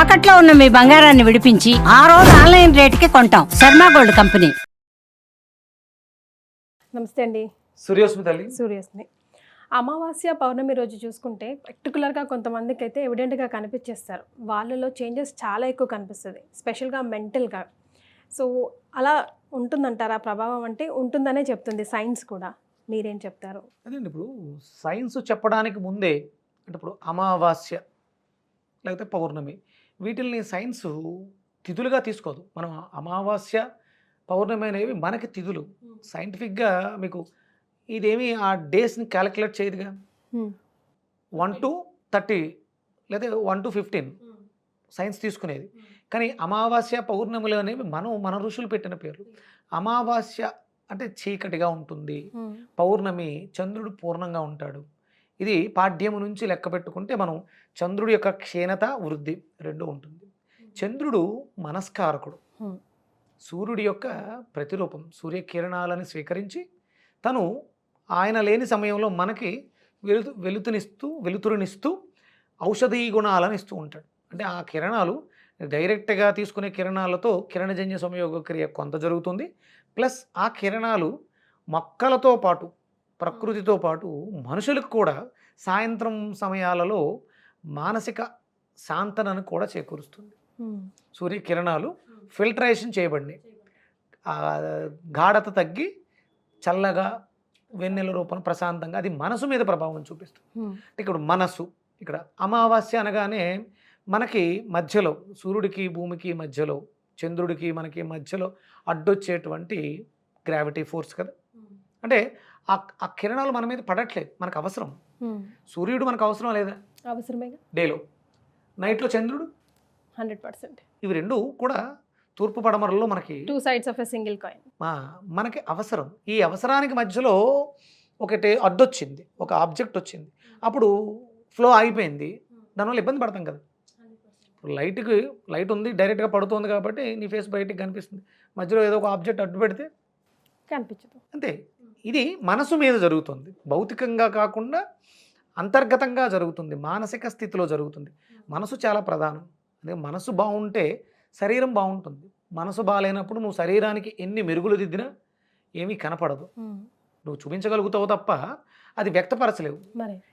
తాకట్లో ఉన్న మీ బంగారాన్ని విడిపించి ఆ రోజు ఆన్లైన్ రేటుకి కొంటాం. Sharma gold company. నమస్తే అండి. సూర్యోస్మి తల్లి. సూర్యస్ని అమావాస్య పౌర్ణమి రోజు చూసుకుంటే పర్టికులర్గా కొంతమందికి అయితే ఎవిడెంట్గా కనిపించేస్తారు. వాళ్ళలో చేంజెస్ చాలా ఎక్కువ కనిపిస్తుంది. స్పెషల్గా మెంటల్గా సో అలా ఉంటుందంటారా ప్రభావం? అంటే ఉంటుందనే చెప్తుంది సైన్స్ కూడా. మీరేం చెప్తారు? అదేండి ఇప్పుడు సైన్స్ చెప్పడానికి ముందే అంటే ఇప్పుడు అమావాస్య లేకపోతే పౌర్ణమి వీటిల్ని సైన్స్ తిథులుగా తీసుకోదు. మనం అమావాస్య పౌర్ణమి అనేవి మనకి తిథులు. సైంటిఫిక్గా మీకు ఇదేమి ఆ డేస్ని క్యాలిక్యులేట్ చేయదుగా. వన్ టు థర్టీ లేదా వన్ టు ఫిఫ్టీన్ సైన్స్ తీసుకునేది. కానీ అమావాస్య పౌర్ణములు అనేవి మనం మన ఋషులు పెట్టిన పేర్లు. అమావాస్య అంటే చీకటిగా ఉంటుంది. పౌర్ణమి చంద్రుడు పూర్ణంగా ఉంటాడు. ఇది పాడ్యము నుంచి లెక్క పెట్టుకుంటే మనం చంద్రుడి యొక్క క్షీణత వృద్ధి రెండు ఉంటుంది. చంద్రుడు మనస్కారకుడు. సూర్యుడి యొక్క ప్రతిరూపం సూర్యకిరణాలను స్వీకరించి తను ఆయన లేని సమయంలో మనకి వెలుతు వెలుతునిస్తూ వెలుతురునిస్తూ ఔషధీ గుణాలను ఇస్తూ ఉంటాడు. అంటే ఆ కిరణాలు డైరెక్ట్గా తీసుకునే కిరణాలతో కిరణజన్య సంయోగ క్రియ కొంత జరుగుతుంది. ప్లస్ ఆ కిరణాలు మొక్కలతో పాటు ప్రకృతితో పాటు మనుషులకు కూడా సాయంత్రం సమయాలలో మానసిక శాంతనను కూడా చేకూరుస్తుంది. సూర్యకిరణాలు ఫిల్టరేషన్ చేయబడినాయి. గాఢత తగ్గి చల్లగా వెన్నెల రూపం ప్రశాంతంగా అది మనసు మీద ప్రభావం చూపిస్తుంది. అంటే ఇక్కడ మనసు ఇక్కడ అమావాస్య అనగానే మనకి మధ్యలో సూర్యుడికి భూమికి మధ్యలో చంద్రుడికి మనకి మధ్యలో అడ్డొచ్చేటువంటి గ్రావిటీ ఫోర్స్ కదా. అంటే ఆ ఆ కిరణాలు మన మీద పడట్లేదు మనకు అవసరం. సూర్యుడు మనకు అవసరం లేదా? అవసరమేగా? డేలో. నైట్లో చంద్రుడు? Hundred percent. ఇవి రెండు కూడా తూర్పు పడమరల్లో మనకి two sides of a single coin మనకి అవసరం. ఈ అవసరానికి మధ్యలో ఒకటి అడ్డొచ్చింది ఒక ఆబ్జెక్ట్ వచ్చింది. అప్పుడు ఫ్లో ఆగిపోయింది. దానివల్ల ఇబ్బంది పడతాం కదా. ఇప్పుడు లైట్కి లైట్ ఉంది డైరెక్ట్గా పడుతుంది కాబట్టి నీ ఫేస్ బయటికి కనిపిస్తుంది. మధ్యలో ఏదో ఒక ఆబ్జెక్ట్ అడ్డు పెడితే కనిపించదు. అంతే. ఇది మనసు మీద జరుగుతుంది. భౌతికంగా కాకుండా అంతర్గతంగా జరుగుతుంది. మానసిక స్థితిలో జరుగుతుంది. మనసు చాలా ప్రధానం. అదే మనసు బాగుంటే శరీరం బాగుంటుంది. మనసు బాగాలేనప్పుడు నువ్వు శరీరానికి ఎన్ని మెరుగులు దిద్దినా ఏమీ కనపడదు. నువ్వు చూపించగలుగుతావు తప్ప అది వ్యక్తపరచలేవు.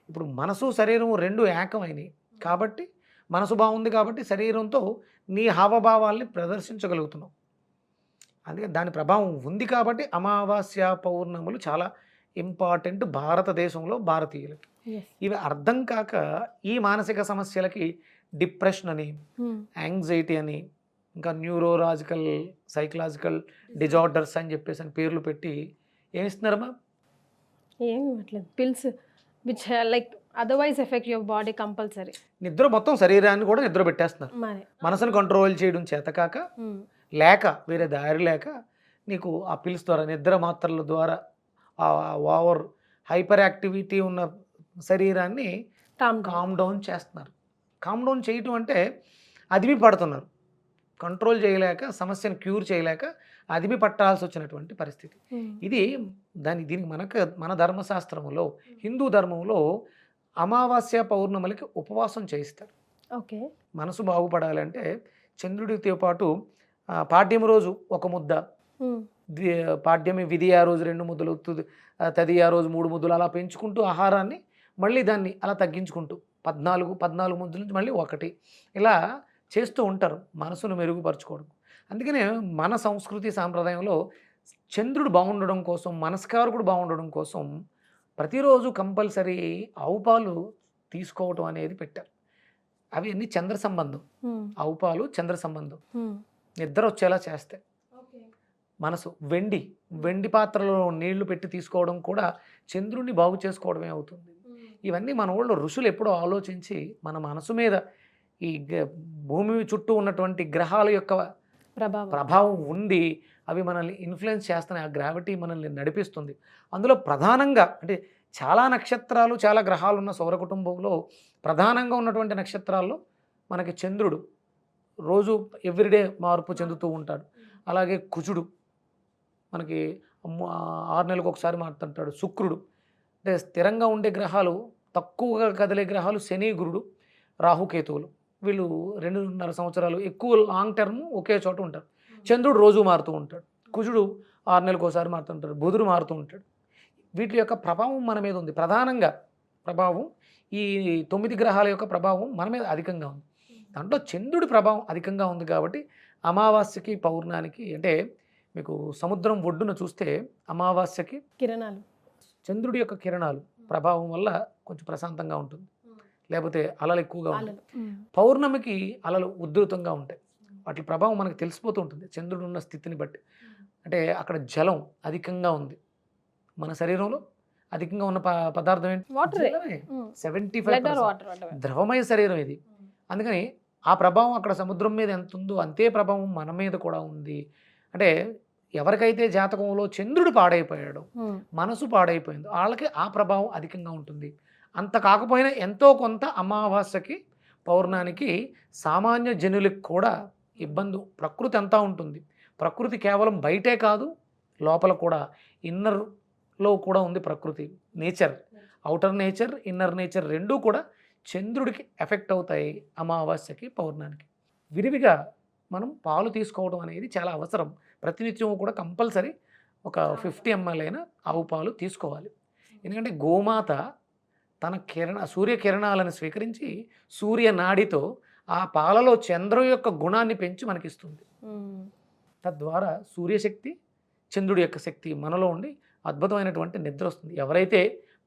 ఇప్పుడు మనసు శరీరం రెండు ఏకమైనవి కాబట్టి మనసు బాగుంది కాబట్టి శరీరంతో నీ హావభావాల్ని ప్రదర్శించగలుగుతున్నావు. అందుకే దాని ప్రభావం ఉంది కాబట్టి అమావాస్య పౌర్ణములు చాలా ఇంపార్టెంట్ భారతదేశంలో భారతీయులకి. ఎస్ ఇవి అర్థం కాక ఈ మానసిక సమస్యలకి డిప్రెషన్ అని యాంగ్జైటీ అని ఇంకా న్యూరోలాజికల్ సైకలాజికల్ డిజార్డర్స్ అని చెప్పేసి అని పేర్లు పెట్టి ఏమిస్తున్నారమ్మా ఏం ఇవ్వట్లేదు. Pills which like otherwise effect your body compulsory నిద్ర మొత్తం శరీరాన్ని కూడా నిద్ర పెట్టేస్తున్నారు. మనసును కంట్రోల్ చేయడం చేతకాక ఉమ్. లేక వేరే దారి లేక నీకు ఆ పిల్స్ ద్వారా నిద్ర మాత్రల ద్వారా ఆ ఓవర్ హైపర్ యాక్టివిటీ ఉన్న శరీరాన్ని కామ్ డౌన్. చేస్తున్నారు. కామ్ డౌన్ చేయటం అంటే అదిమి పడుతున్నారు. కంట్రోల్ చేయలేక సమస్యను క్యూర్ చేయలేక అదిమి పట్టాల్సి వచ్చినటువంటి పరిస్థితి. ఉమ్. ఇది దాని దీనికి మనకు మన ధర్మశాస్త్రంలో హిందూ ధర్మంలో అమావాస్య పౌర్ణములకి ఉపవాసం చేయిస్తారు. ఓకే మనసు బాగుపడాలంటే చంద్రుడితో పాటు పాడ్యం రోజు ఒక ముద్ద. పాడ్యమి విధి ఆ రోజు రెండు ముద్దలు తుది ఆ, రోజు మూడు ముద్దలు అలా పెంచుకుంటూ ఆహారాన్ని మళ్ళీ దాన్ని అలా తగ్గించుకుంటూ పద్నాలుగు పద్నాలుగు ముద్దల నుంచి మళ్ళీ ఒకటి. ఇలా చేస్తూ ఉంటారు మనసును మెరుగుపరచుకోవడం. అందుకనే మన సంస్కృతి సాంప్రదాయంలో చంద్రుడు బాగుండడం కోసం మనస్కారకుడు బాగుండడం కోసం ప్రతిరోజు కంపల్సరీ ఆవు పాలు తీసుకోవటం అనేది పెట్టారు. అవి అన్ని చంద్ర సంబంధం. ఆవు పాలు చంద్ర సంబంధం. నిద్ర వచ్చేలా చేస్తాయి మనసు వెండి వెండి పాత్రలో నీళ్ళు పెట్టి తీసుకోవడం కూడా చంద్రుడిని బాగు చేసుకోవడమే అవుతుంది. ఇవన్నీ మన ఊళ్ళో ఋషులు ఎప్పుడో ఆలోచించి మన మనసు మీద ఈ భూమి చుట్టూ ఉన్నటువంటి గ్రహాల యొక్క ప్రభావం. ప్రభావం ఉంది. అవి మనల్ని ఇన్ఫ్లుయెన్స్ చేస్తున్నాయి. ఆ గ్రావిటీ మనల్ని నడిపిస్తుంది. అందులో ప్రధానంగా అంటే చాలా నక్షత్రాలు చాలా గ్రహాలు ఉన్న సౌర కుటుంబంలో ప్రధానంగా ఉన్నటువంటి నక్షత్రాల్లో మనకి చంద్రుడు రోజు ఎవ్రీడే మార్పు చెందుతూ ఉంటాడు. అలాగే కుజుడు మనకి ఆరు నెలలకు ఒకసారి మారుతుంటాడు. శుక్రుడు అంటే స్థిరంగా ఉండే గ్రహాలు తక్కువగా కదిలే గ్రహాలు శని గురుడు రాహుకేతువులు వీళ్ళు రెండున్నర సంవత్సరాలు ఎక్కువ లాంగ్ టర్మ్ ఒకే చోట ఉంటారు. చంద్రుడు రోజు మారుతూ ఉంటాడు. కుజుడు ఆరు నెలలకు ఒకసారి మారుతుంటాడు బుధుడు మారుతూ ఉంటాడు. వీటి యొక్క ప్రభావం మన మీద ఉంది. ప్రధానంగా ప్రభావం ఈ తొమ్మిది గ్రహాల యొక్క ప్రభావం మన మీద అధికంగా ఉంది. దాంట్లో చంద్రుడి ప్రభావం అధికంగా ఉంది కాబట్టి అమావాస్యకి పౌర్ణానికి అంటే మీకు సముద్రం ఒడ్డున చూస్తే అమావాస్యకి కిరణాలు. చంద్రుడి యొక్క కిరణాలు ప్రభావం వల్ల కొంచెం ప్రశాంతంగా ఉంటుంది. లేకపోతే అలలు ఎక్కువగా ఉంటాయి. పౌర్ణమికి అలలు ఉధృతంగా ఉంటాయి. వాటి ప్రభావం మనకు తెలిసిపోతూ ఉంటుంది. చంద్రుడు ఉన్న స్థితిని బట్టి. అంటే అక్కడ జలం అధికంగా ఉంది. మన శరీరంలో అధికంగా ఉన్న ప- పదార్థం ఏంటి. సెవెంటీ ఫైవ్ ద్రవమయ శరీరం ఇది. అందుకని ఆ ప్రభావం అక్కడ సముద్రం మీద ఎంత ఉందో అంతే ప్రభావం మన మీద కూడా ఉంది. అంటే ఎవరికైతే జాతకంలో చంద్రుడు పాడైపోయాడో మనసు పాడైపోయింది వాళ్ళకి ఆ ప్రభావం అధికంగా ఉంటుంది. అంత కాకపోయినా ఎంతో కొంత అమావాస్యకి పౌర్ణానికి సామాన్య జనులకు కూడా ఇబ్బంది ప్రకృతి అంతా ఉంటుంది. ప్రకృతి కేవలం బయటే కాదు లోపల కూడా ఇన్నర్లో కూడా ఉంది ప్రకృతి nature. Outer nature inner nature రెండూ కూడా చంద్రుడికి ఎఫెక్ట్ అవుతాయి అమావాస్యకి పౌర్ణానికి. విరివిగా మనం పాలు తీసుకోవడం అనేది చాలా అవసరం. ప్రతినిత్యం కూడా కంపల్సరీ ఒక ఫిఫ్టీ ఎంఎల్ అయినా ఆవు పాలు తీసుకోవాలి. ఎందుకంటే గోమాత తన కిరణ సూర్య కిరణాలను స్వీకరించి సూర్య నాడితో ఆ పాలలో చంద్రుడి యొక్క గుణాన్ని పెంచి మనకిస్తుంది. తద్వారా సూర్యశక్తి చంద్రుడి యొక్క శక్తి మనలో ఉండి అద్భుతమైనటువంటి నిద్ర వస్తుంది. ఎవరైతే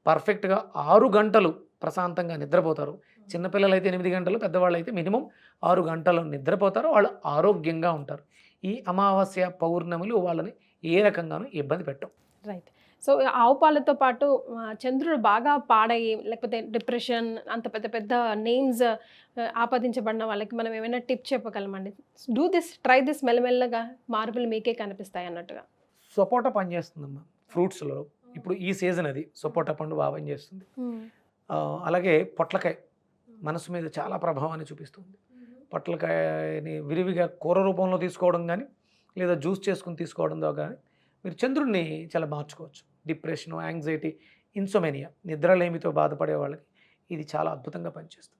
పర్ఫెక్ట్గా ఆరు గంటలు ప్రశాంతంగా నిద్రపోతారో. చిన్నపిల్లలు అయితే ఎనిమిది గంటలు పెద్దవాళ్ళు అయితే మినిమం ఆరు గంటలు నిద్రపోతారో. వాళ్ళు ఆరోగ్యంగా ఉంటారు. ఈ అమావాస్య పౌర్ణములు వాళ్ళని ఏ రకంగానూ ఇబ్బంది పెట్టవు రైట్. సో ఆవు పాలతో పాటు చంద్రుడు బాగా పాడయి లేకపోతే డిప్రెషన్ అంత పెద్ద పెద్ద నేమ్స్ ఆపాదించబడిన వాళ్ళకి మనం ఏమైనా టిప్ చెప్పగలమండి డూ దిస్ ట్రై దిస్ మెల్లమెల్లగా మార్పులు మీకే కనిపిస్తాయి అన్నట్టుగా. సపోటా పనిచేస్తుందమ్మా ఫ్రూట్స్లో. ఇప్పుడు ఈ సీజన్ అది. సపోటా పండు బాగా పనిచేస్తుంది ఆ, అలాగే పొట్లకాయ మనసు మీద చాలా ప్రభావాన్ని చూపిస్తుంది. పొట్లకాయని విరివిగా కూర రూపంలో తీసుకోవడం కానీ లేదా జ్యూస్ చేసుకుని తీసుకోవడం ద్వారా కానీ మీరు చంద్రుడిని చాలా మార్చుకోవచ్చు. డిప్రెషన్ యాంగ్జైటీ ఇన్సోమేనియా నిద్రలేమితో బాధపడే వాళ్ళకి ఇది చాలా అద్భుతంగా పనిచేస్తుంది.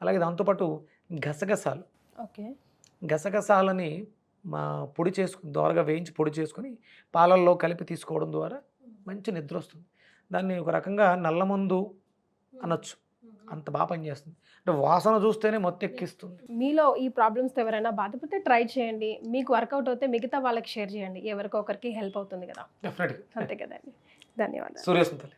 అలాగే దాంతోపాటు గసగసాలు. ఓకే. గసగసాలని మా పొడి చేసుకుని దోరగా వేయించి పొడి చేసుకుని పాలల్లో కలిపి తీసుకోవడం ద్వారా మంచి నిద్ర వస్తుంది దాన్ని ఒక రకంగా నల్లమందు అనొచ్చు. అంత బాగా పనిచేస్తుంది. అంటే వాసన చూస్తేనే మొత్తం ఎక్కిస్తుంది. మీలో ఈ ప్రాబ్లమ్స్తో ఎవరైనా బాధపడితే ట్రై చేయండి. మీకు వర్కౌట్ అవుతే మిగతా వాళ్ళకి షేర్ చేయండి. ఎవరికొకరికి హెల్ప్ అవుతుంది కదా. డెఫినెట్గా. అంతే కదండి. ధన్యవాదాలు. సూర్యస్మితలే